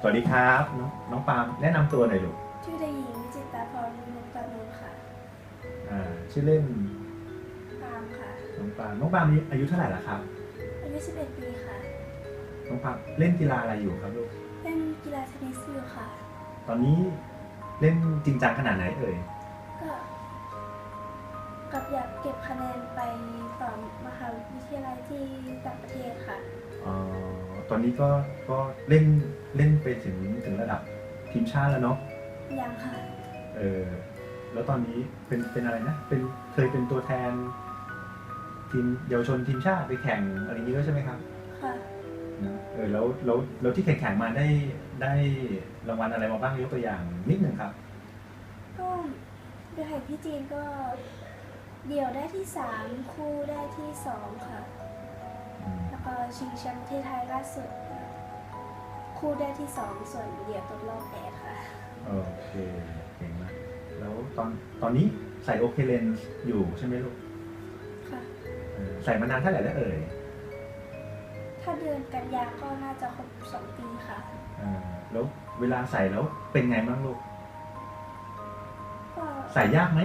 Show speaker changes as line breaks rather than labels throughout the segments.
สวัสดีครับน้องน้องปาล์มแนะนำตัวหน่อยลูก
ชื่อเด็กหญิงวิจิตราพรมุกตานุนค่ะ
อ่าชื่อเล่น
ปามค่ะ
น้องปาล์มน้องปาล์มนี้อายุเท่าไหร่ละครับ
อายุ11 ปีค่ะ
น้องปาล์มเล่นกีฬาอะไรอยู่ครับลูก
เล่นกีฬาเทนนิสอยู่ค่ะ
ตอนนี้เล่นจริงจังขนาดไหนเอ่ย
ก็กับอยากเก็บคะแนนไปต่อมหาวิทยาลัยที่ต่างประเทศค่ะ
อ๋อ ตอนนี้ก็ก็เล่น เล่นไปถึงถึงระดับทีมชาติแล้วเนาะ
ยังค่ะ
เออแล้วตอนนี้เป็นเป็นอะไรนะ เป็นเคยเป็นตัวแทน ทีมเยาวชนทีมชาติไปแข่งอะไรอย่างนี้ด้วยใช่ไหมครับ
ค่ะ
นะเออแล้วแล้วแล้วที่แข่งแข่งมาได้ได้รางวัลอะไรมาบ้างยกตัวอย่างนิดหนึ่งครับ
ก็ไปแข่งที่จีนก็เดี่ยวได้ที่3คู่ได้ที่2ค่ะ แล้วก็ชิงแชมป์ประเทศไทยล่าสุด คู่ได้ที่2ส่วนเดี่ยวตกรอบแปดค่ะ
โอเคเก่งมากแล้วตอนตอนนี้ใส่โอเคเลนอยู่ใช่ไหมลูก
ค่ะ
เออใส่มานานเท่าไหร่แล้วเอ่ย
ถ้าเดือนกันยาก็น่าจะครบสองปีค่ะ
เออแล้วเวลาใส่แล้วเป็นไงบ้างลูก
ก็
ใส่ยากไหม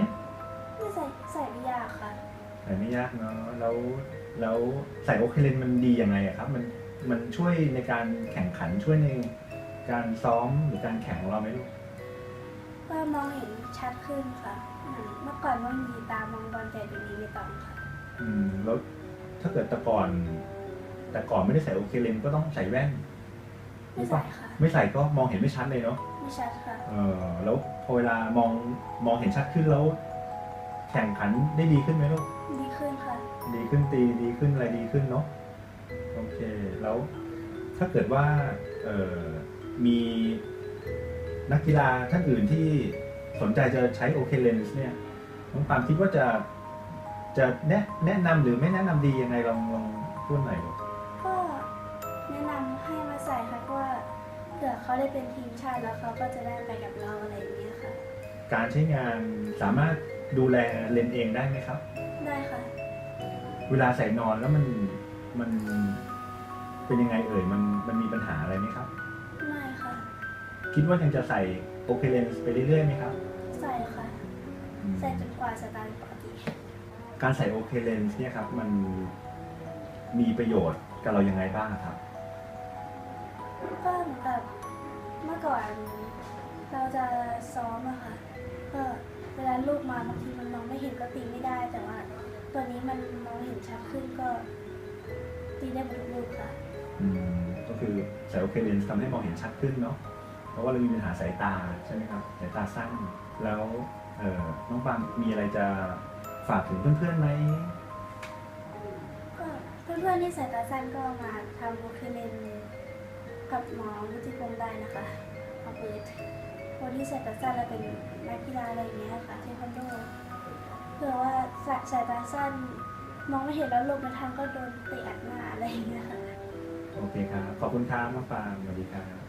ไม่ใส่ใส่ไม่ยากค่ะ
ใส่ไม่ยากเนาะแล้วแล้วใส่โอเคเลนมันดียังไงอะครับ มัน มันช่วยในการแข่งขันช่วยในการซ้อมหรือการแข่งของเราไหมลูก
ก็มองเห็นชัดขึ้นค่ะเหมือนเมื่อก่อนมันมีตามองบอลแต่เดี๋ยวนี้ไม่ต้องค่ะ
อืมแล้วถ้าเกิดแต่ก่อน แต่ก่อนไม่ได้ใส่โอเคเลนก็ต้องใส่แว่น
ไม่ใส่ค่ะ
ไม่ใส่ก็มองเห็นไม่ชัดเลยเนาะ
ไม่ชัดค่ะ
เออแล้วพอเวลามองมองเห็นชัดขึ้นแล้ว แข่งขันได้ดีขึ้นไหมลูก
ดีขึ้นค่ะ
ดีขึ้นตีดีขึ้นอะไรดีขึ้นเนาะโอเค แล้ว ถ้าเกิดว่าเออมีนักกีฬาท่านอื่นที่สนใจจะใช้โอเคเลนส์เนี่ยน้องปาล์มคิดว่าจะจะแนะแนะนำหรือไม่แนะนำดียังไงลองลองพูดหน่อยลูก
ก็แนะนำให้มาใส่ค่ะเพราะว่าเผื่อเขาได้เป็นทีมชาติแล้วเขาก็จะได้ไปกับเราอะไรอย่างเงี้ยค่ะ
การใช้งานสามารถดูแลเลนส์เองได้ไหมครับ
ได้ค่ะ
เวลาใส่นอนแล้วมันมัน เป็นยังไงเอ่ยมันมันมีปัญหาอะไรไหมครับ
ไม่ค่ะ
คิดว่ายังจะใส่โอเคเลนส์ไปเรื่อยๆไหมครับ
ใส่ค่ะ
อืม
ใส่จนกว่าสไตล์ปกติ
การใส่โอเคเลนส์เนี่ยครับมันมีประโยชน์กับเรายังไงบ้างครับ
ก็เหมือนกับเมื่อก่อนเราจะซ้อมอะค่ะ ก็เวลาลูกมาบางทีมันมองไม่เห็นก็ตีไม่ได้ แต่ว่า ตัวนี้มันมองเห็นชัดขึ้นก็ตีได้หมดทุกลูกค่ะ
อืม ก็คือใส่โอเคเลนส์ทำให้มองเห็นชัดขึ้นเนาะเพราะว่าเรามีปัญหาสายตาใช่ไหมครับสายตาสั้นแล้วน้องปาล์มมีอะไรจะฝากถึงเพื่อนๆไหม
ก็เพื่อนๆที่สายตาสั้นก็มาทำโอเคเลนกับหมอวุฒิพงษ์ได้นะคะเอาเปิดคนที่สายตาสั้นแล้วเป็นนักกีฬาอะไรอย่างเงี้ยค่ะเทควันโดเผื่อว่าสายตาสั้นมองไม่เห็นแล้วลบในทางก็โดนเตะอัดหน้าอะไรอย่างเงี้ยค่ะ
โอเคครับ ขอบคุณครับน้องปาฟังสวัสดีครับ